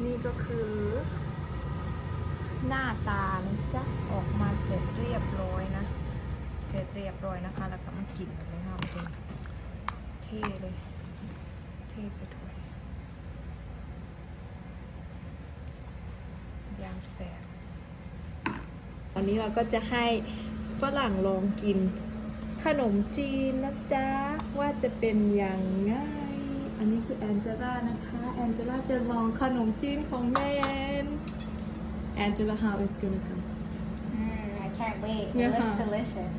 นี่ก็คือ หน้าตาจะออกมาเสร็จเรียบร้อยนะ เสร็จเรียบร้อยนะคะ แล้วก็มากินกันเลยค่ะคุณเท่เลย เท่สุดเลยยางแสบวันนี้เราก็จะให้ฝรั่งลองกินขนมจีนนะจ๊ะ ว่าจะเป็นอย่างไง อันนี้คือแอนเจล่านะคะแอนเจล่าจะลองขนมจีนของแม่แอนแอนเจล่า how it's gonna come Mm, I can't wait. It Yeah. looks delicious.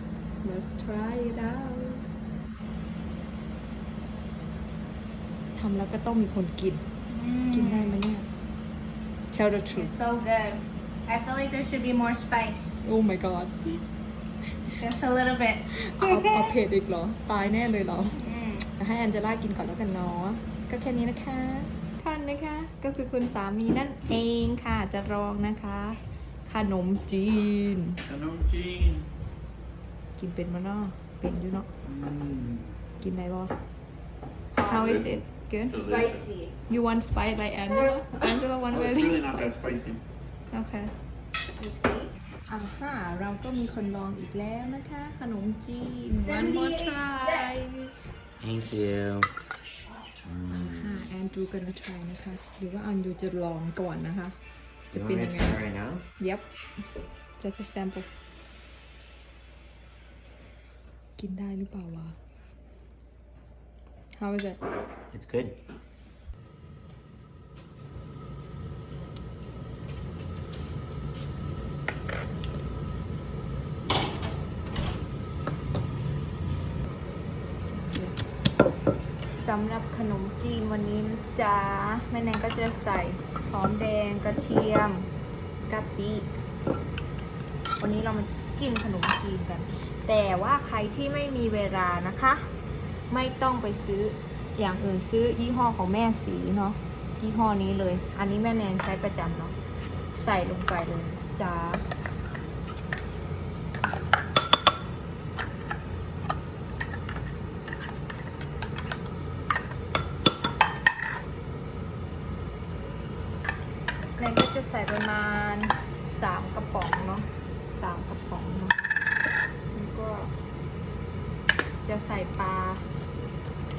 let's try it out ทำแล้วก็ต้องมีคนกิน กินได้ไหมเนี่ย tell the truth It's so good. I feel like there should be more spice. oh my god Just a little bit. เอาเอาเผ็ดอีกเหรอ ตายแน่เลยเหรอ Mm. ให้แอนเจล่ากินก่อนแล้วกันเนาะก็แค่นี้นะคะท่านนะคะ ก็คือคุณสามีนั่นเองค่ะจะรองนะคะ ขนมจีน ขนมจีน กินเป็นมาเนาะเป็นอยู่เนาะอืมกินได้บ่ How is it good Spicy. You want spice like Angela Angela want Oh, it's very really not that spicy spicy. Okay You see? อ่าฮะเราก็มีคนลองอีกแล้วนะคะ ขนมจีน one more 78 try Thank you. อ่าแอนดูกันนะทายนะคะ หรือว่าอันดูจะลองก่อนนะคะ จะ You เป็น want ยัง me ไง to try right now? Yep just a sample กินได้หรือเปล่าวะ How is it It's good. ำหรับขนมจีนวันนี้นะจ๊ะแม่แนงก็จะใส่หอมแดงกระเทียมกะปิวันนี้เรามากินขนมจีนกัน แต่ว่าใครที่ไม่มีเวลานะคะ ไม่ต้องไปซื้ออย่างอื่นซื้อยี่ห้อของแม่สีเนาะยี่ห้อนี้เลย อันนี้แม่แนงใช้ประจำเนาะใส่ลงไปเลยจ้า แนนก็ จะใส่ประมาณสามกระป๋องเนาะสามกระป๋องเนาะแล้วก็ จะใส่ปลา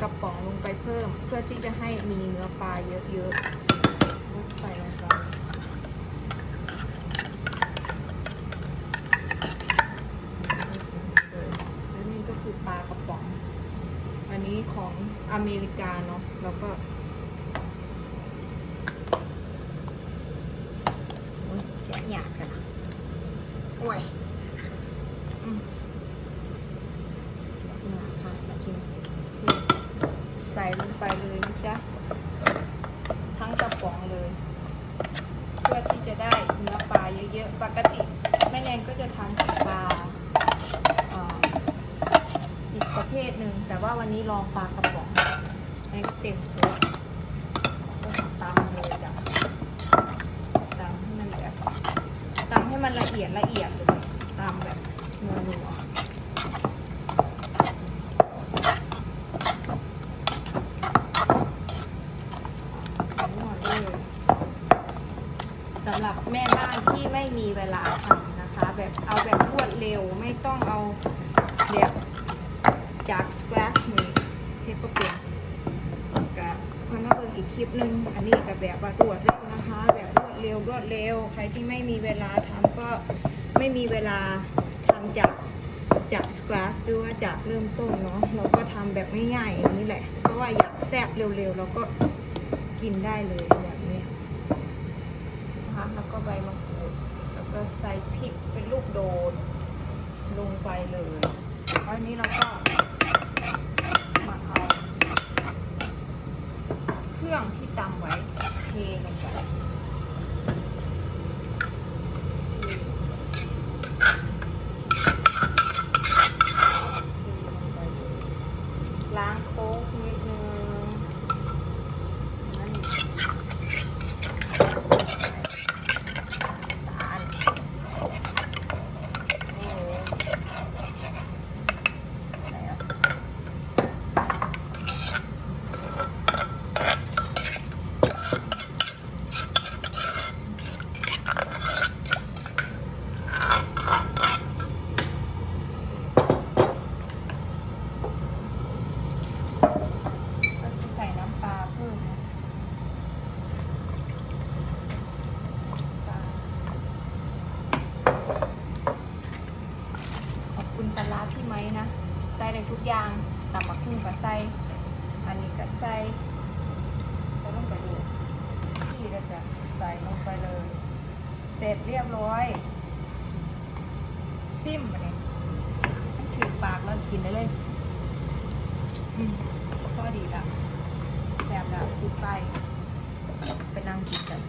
กระป๋องลงไปเพิ่ม เพื่อที่จะให้มีเนื้อปลาเยอะๆก็ใส่ลงไปแล้วนี่ก็คือปลากระป๋อง อันนี้ของอเมริกาเนาะแล้วก็ โอ๊ยแกะหยาบกันนะโอ้ยอืมแกะหยาบค่ะมาชิมใส่ลงไปเลยนะจ๊ะ ทั้งกระป๋องเลย เพื่อที่จะได้เนื้อปลาเยอะๆ ปกติแม่แนนก็จะทำปลาอีกประเภทหนึ่ง แต่ว่าวันนี้ลองปลากระป๋องให้เต็มตัวก็ตามเลยจ้ะ ตำให้มันแบบตำให้มันละ เอียดละเอียดเลยตำแบบนัวนัวนัวเลยสำหรับแม่บ้านที่ไม่มีเวลาทำนะคะ แบบเอาแบบรวดเร็วไม่ต้องเอาแบบจาก scratch นี่เทปเปลี่ยนกับคนมาเบิ่งอีกคลิปหนึ่งอันนี้กับแบบว่ารวดเร็วนะคะแบบ เร็วรวดเร็ว ใครที่ไม่มีเวลาทำก็ไม่มีเวลาทำจากจากสครัชหรือว่าจากเริ่มต้นเนาะเราก็ทำแบบง่ายๆอย่างนี้แหละ เพราะว่าอยากแซ่บเร็วๆเราก็กินได้เลยแบบนี้นะคะแล้วก็ใบมะกรูดแล้วก็ใส่พริกเป็นลูกโดดลงไปเลยอันนี้เราก็มาเอาเครื่องที่ตำไว้เทลงไปล้างโค้กนิดนึงนั่นตาลโอ้โหแล้ว น นะ ใส่ได้ทุก อย่างตำบักหุ่งก็ใส่อันนี้ก็ใส่แล้วลงไปดูที่เราจะใส่ลงไปเลย เสร็จเรียบร้อย ซิมมาเนี่ยถือปากแล้วกินได้เลยก็ดีละแซ่บละปิดไฟไปนั่งกินกัน